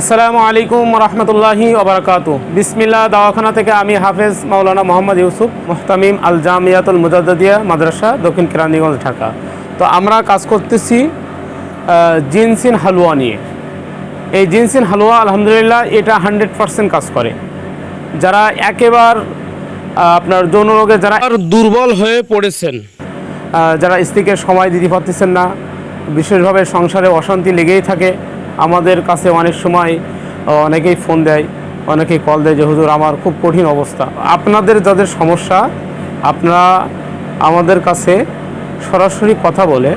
আসসালামু আলাইকুম রহমতুল্লাহি ওবরাকাতু বিসমিল্লা দাওয়াখানা থেকে আমি হাফেজ মাওলানা মোহাম্মদ ইউসুফ মোহতামিম আল জামিয়াতুল মুজাদ্দিয়া মাদ্রাসা দক্ষিণ কেরানীগঞ্জ ঢাকা। তো আমরা কাজ করতেছি জিনসিন হালুয়া নিয়ে। এই জিনসিন হালুয়া আলহামদুলিল্লাহ এটা হান্ড্রেড পারসেন্ট কাজ করে। যারা একেবার আপনার যৌন রোগে যারা দুর্বল হয়ে পড়েছেন। যারা স্ত্রীকে সময় দিতে পারতেছেন না বিশেষভাবে সংসারে অশান্তি লেগেই থাকে আমাদের কাছে অনেক সময় অনেকেই ফোন দেয়, অনেকেই কল দেয় যে, হুজুর, আমার খুব কঠিন অবস্থা। আপনাদের যাদের সমস্যা, আপনারা আমাদের কাছে সরাসরি কথা বলে,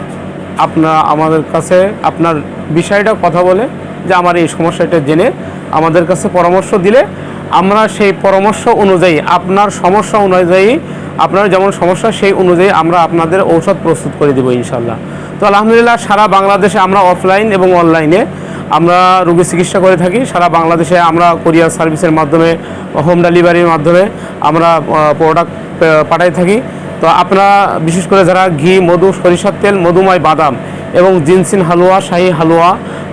আপনারা আমাদের কাছে, আপনার বিষয়টা কথা বলে যে, আমার এই সমস্যাটা জেনে আমাদের কাছে পরামর্শ দিলে। আমরা সেই পরামর্শ অনুযায়ী, আপনার সমস্যা অনুযায়ী, আপনার যেমন সমস্যা, সেই অনুযায়ী আমরা আপনাদের ঔষধ প্রস্তুত করে দেবো ইনশাল্লাহ। তো আলহামদুলিল্লাহ, সারা বাংলাদেশে আমরা অফলাইন এবং অনলাইনে আমরা রোগী চিকিৎসা করে থাকি। সারা বাংলাদেশে আমরা কোরিয়ার সার্ভিসের মাধ্যমে, হোম ডেলিভারির মাধ্যমে আমরা প্রোডাক্ট পাঠাই থাকি। তো আপনারা, বিশেষ করে যারা ঘি, মধু, সরিষার তেল, মধুময় বাদাম এবং জিনসিন হালুয়া, শাহি হালুয়া,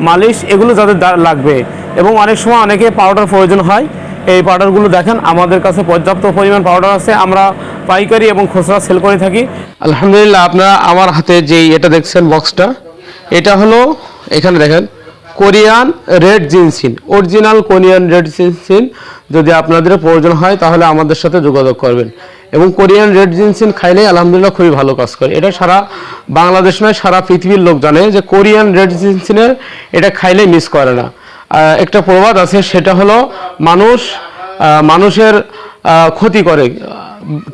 মালিশ, এগুলো যাদের লাগবে। এবং অনেক সময় অনেকে পাউডার প্রয়োজন হয়। এই পাউডারগুলো দেখেন, আমাদের কাছে পর্যাপ্ত পরিমাণ পাউডার আছে। আমরা পাইকারি এবং খুচরা সেল করে থাকি। আলহামদুলিল্লাহ, আপনারা আমার হাতে যেই এটা দেখছেন বক্সটা এটা হলো, এখানে দেখেন Korean red ginseng, original Korean red ginseng যদি আপনাদের প্রয়োজন হয় তাহলে আমাদের সাথে যোগাযোগ করবেন। এবং কোরিয়ান রেড জিনসিন খাইলে আলহামদুলিল্লাহ খুবই ভালো কাজ করে। এটা সারা বাংলাদেশ নয়, সারা পৃথিবীর লোক জানে যে কোরিয়ান রেড জিনসিনের এটা খাইলে মিস করে না। একটা প্রবাদ আছে, সেটা হলো মানুষ মানুষের ক্ষতি করে,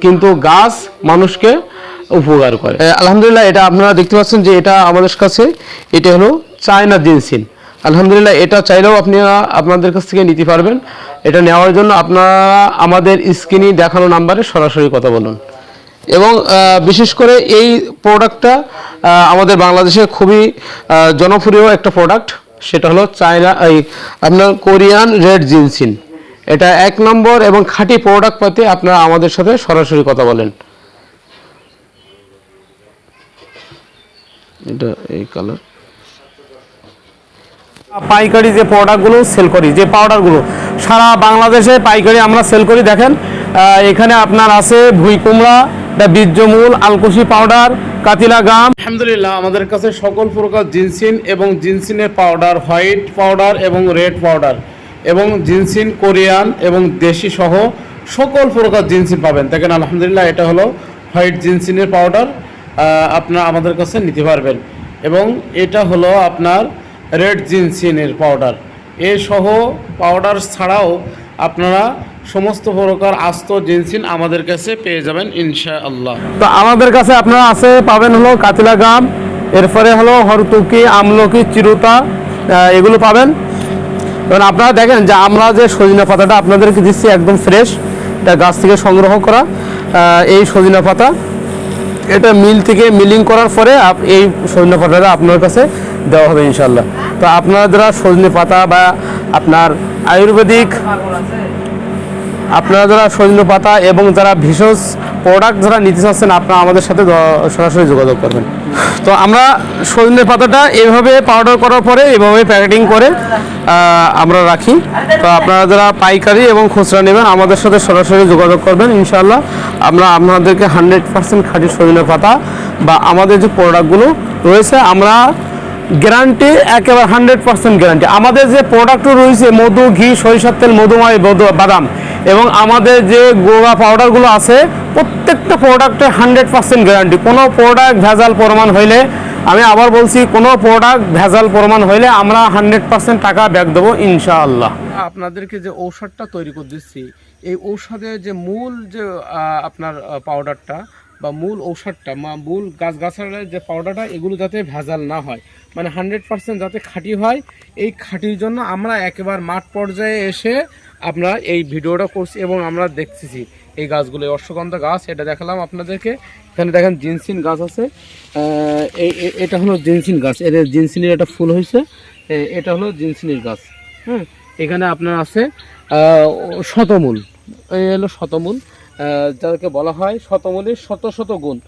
কিন্তু গাছ মানুষকে উপকার করে। আলহামদুলিল্লাহ, এটা আপনারা দেখতে পাচ্ছেন যে এটা আমাদের কাছে, এটা হলো চায়না জিনসিন। আলহামদুলিল্লাহ, এটা চাইলেও আপনারা আপনাদের কাছ থেকে নিতে পারবেন। এটা নেওয়ার জন্য আপনারা আমাদের স্ক্রিনে দেখানো নাম্বারে সরাসরি কথা বলুন। এবং বিশেষ করে এই প্রোডাক্টটা আমাদের বাংলাদেশে খুবই জনপ্রিয় একটা প্রোডাক্ট। সেটা হলো চায়না, এই আপনার কোরিয়ান রেড জিনসিন। এটা এক নম্বর এবং খাঁটি প্রোডাক্ট পাতে আপনারা আমাদের সাথে সরাসরি কথা বলেন। এটা এই কালার। পাইকারি যে প্রোডাক্টগুলো সেল করি, যে পাউডারগুলো সারা বাংলাদেশে পাইকারি আমরা সেল করি, দেখেন এখানে আপনার আছে ভুই কুমড়া বীর্যমূল, আলকুশি পাউডার কাতিলা গাম আলহামদুলিল্লাহ, আমাদের কাছে সকল প্রকার জিনসিন এবং জিনসিনের পাউডার হোয়াইট পাউডার এবং রেড পাউডার এবং জিনসিন, কোরিয়ান এবং দেশি সহ সকল প্রকার জিনসিন পাবেন। দেখেন, আলহামদুলিল্লাহ, এটা হলো হোয়াইট জিনসিনের পাউডার আপনার আমাদের কাছে নিতে পারবেন। এবং এটা হলো আপনার রেড জিনসিনের পাউডার। এ সহ পাউডার ছাড়াও আপনারা সমস্ত প্রকার আস্ত জিনসিন আমাদের কাছে পেয়ে যাবেন ইনশাআল্লাহ। তো আমাদের কাছে আপনারা আছে, পাবেন হলো কাতিলা গাম, এরপরে হলো হরতুকি, আমলকি, চিরুতা এগুলো পাবেন। এবং আপনারা দেখেন যে আমরা যে সজিনা পাতাটা আপনাদেরকে দিচ্ছি একদম ফ্রেশ এটা গাছ থেকে সংগ্রহ করা এই সজিনা পাতা। এটা মিল থেকে মিলিং করার পরে এই সজনে পাতাটা আপনার কাছে দেওয়া হবে ইনশাল্লাহ তো আপনারা যারা সজনে পাতা বা আপনার আয়ুর্বেদিক আপনারা যারা সজনে পাতা এবং যারা ভেষজ প্রোডাক্ট যারা নিতে চাচ্ছেন, আপনারা আমাদের সাথে সরাসরি যোগাযোগ করবেন। তো আমরা সজনে পাতাটা এইভাবে পাউডার করার পরে এইভাবে প্যাকেটিং করে আমরা রাখি। তো আপনারা যারা পাইকারি এবং খুচরা নেবেন, আমাদের সাথে সরাসরি যোগাযোগ করবেন ইনশাল্লাহ আমরা আপনাদেরকে হান্ড্রেড পার্সেন্ট খাঁটি সজনে পাতা বা আমাদের যে প্রোডাক্টগুলো রয়েছে, আমরা গ্যারান্টি একেবারে হান্ড্রেড পার্সেন্ট গ্যারান্টি। আমাদের যে প্রোডাক্টও রয়েছে, মধু, ঘি, সরিষার তেল, মধুমাই, মধু, বাদাম, এবং আমাদের যে গোড়া পাউডারগুলো আছে, প্রত্যেকটা প্রোডাক্টে হান্ড্রেড পার্সেন্ট গ্যারান্টি। কোনো প্রোডাক্ট ভেজাল প্রমাণ হইলে, আমি আবার বলছি, কোনো প্রোডাক্ট ভেজাল প্রমাণ হইলে আমরা হান্ড্রেড পার্সেন্ট টাকা ব্যাক দেবো ইনশাআল্লাহ। আপনাদেরকে যে ঔষধটা তৈরি করে দিচ্ছি এই ঔষধের যে মূল যে আপনার পাউডারটা বা মূল ঔষধটা বা মূল গাছগাছালের যে পাউডারটা এগুলো যাতে ভেজাল না হয়। মানে হান্ড্রেড পার্সেন্ট যাতে খাঁটি হয়, এই খাঁটির জন্য আমরা একেবারে মাঠ পর্যায়ে এসে আমরা এই ভিডিওটা করছি এবং আমরা দেখতেছি এই গাছগুলো। অশ্বগন্ধা গাছ, এটা দেখালাম আপনাদেরকে। এখানে দেখেন জিনসিন গাছ আছে। এই এটা হলো জিনসিন গাছ। এর জিনসিনের একটা ফুল হয়েছে। এটা হলো জিনসিনের গাছ। হ্যাঁ এখানে আপনার আছে শতমূল। এই হলো শতমূল। যাদেরকে বলা হয় শতমূলের শত শত গুণ।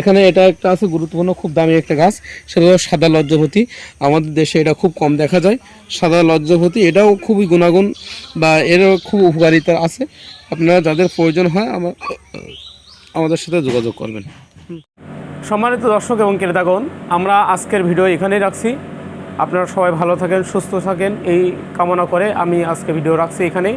এখানে এটা একটা আছে গুরুত্বপূর্ণ, খুব দামি একটা গাছ। সেটা সাদা লজ্জাপতি আমাদের দেশে এটা খুব কম দেখা যায়। সাদা লজ্জাপতি এটাও খুবই গুণাগুণ বা এরও খুব উপকারিতা আছে। আপনারা যাদের প্রয়োজন হয় আমার আমাদের সাথে যোগাযোগ করবেন। সম্মানিত দর্শক এবং ক্রেতাগণ, আমরা আজকের ভিডিও এখানেই রাখছি। আপনারা সবাই ভালো থাকেন, সুস্থ থাকেন। এই কামনা করে আমি আজকে ভিডিও রাখছি এখানেই।